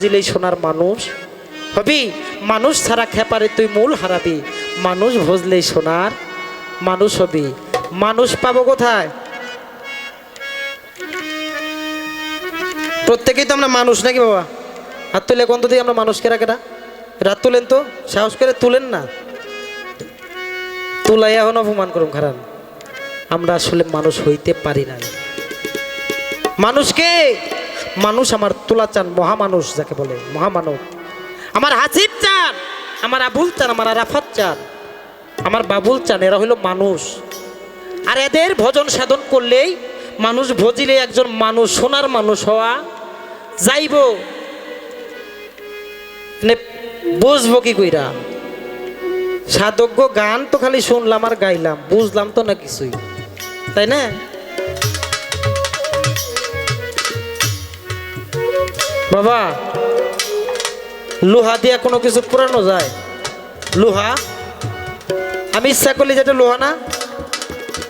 দিলেই সোনার মানুষ। হবি, মানুষ ছাড়া খেপারে তুই মূল হারাবি। মানুষ ভজলেই সোনার মানুষ হবি। মানুষ পাবো কোথায়? প্রত্যেকেই তো আমরা মানুষ নাকি বাবা? হাত তুলে কোন দিয়ে আমরা মানুষ কেরা কেটা রাত তুলেন তো, সাহস করে তুলেন না। তুলাই এখন অপমান করুন খারান। আমরা আসলে মানুষ হইতে পারি না মানুষকে মানুষ আমার তুলা চান মহামানুষ যাকে বলে, মহামানব। আমার হাসিব চান, আমার আবুল চান, আমার আরাফাত চান, আমার বাবুল চান, এরা হলো মানুষ। আর এদের ভজন সাধন করলেই মানুষ ভজিলে একজন মানুষ, সোনার মানুষ হওয়া যাইব। মানে বুঝব কি কইরা? সাধজ্ঞ গান তো খালি শুনলাম আর গাইলাম, বুঝলাম তো না কিছুই। তাই না? বাবা, লোহা দিয়ে কোনো কিছু পুরানো যায়? লোহা? আমি ইচ্ছা করলে যেটা লোহা না,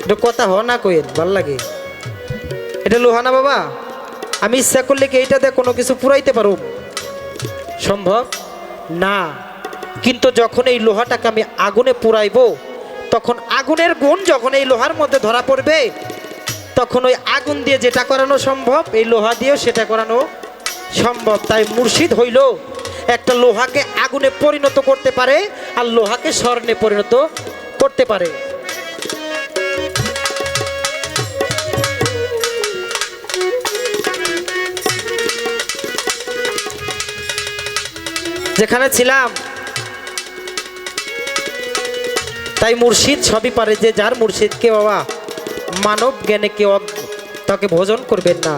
এটা কথা হ না কইন ভালো লাগে। এটা লোহা না বাবা? আমি ইচ্ছা করলে কি এইটা দিয়ে কোনো কিছু পুরাইতে পারো সম্ভব? না। কিন্তু যখন এই লোহাটাকে আমি আগুনে পুরাইবো, তখন আগুনের গুণ যখন এই লোহার মধ্যে ধরা পড়বে, তখন ওই আগুন দিয়ে যেটা করানো সম্ভব, এই লোহা দিয়েও সেটা করানো সম্ভব, তাই মুর্শিদ হইল একটা লোহাকে আগুনে পরিণত করতে পারে আর লোহাকে স্বর্ণে পরিণত করতে পারে। যেখানে ছিলাম, তাই মুর্শিদ সবই পারে, যে যার মুর্শিদকে বাবা মানব জ্ঞানে কেউ তাকে ভোজন করবেন না।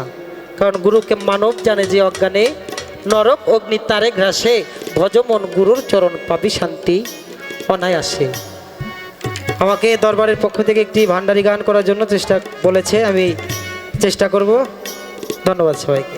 কারণ গুরুকে মানব জানে যে অজ্ঞানে নরক অগ্নি তারে ঘ্রাসে ভজমন গুরুর চরণ পাবি শান্তি, অনায়াসে। আমাকে দরবারের পক্ষ থেকে একটি ভান্ডারি গান করার জন্য চেষ্টা বলেছে, আমি চেষ্টা করব। ধন্যবাদ সবাইকে।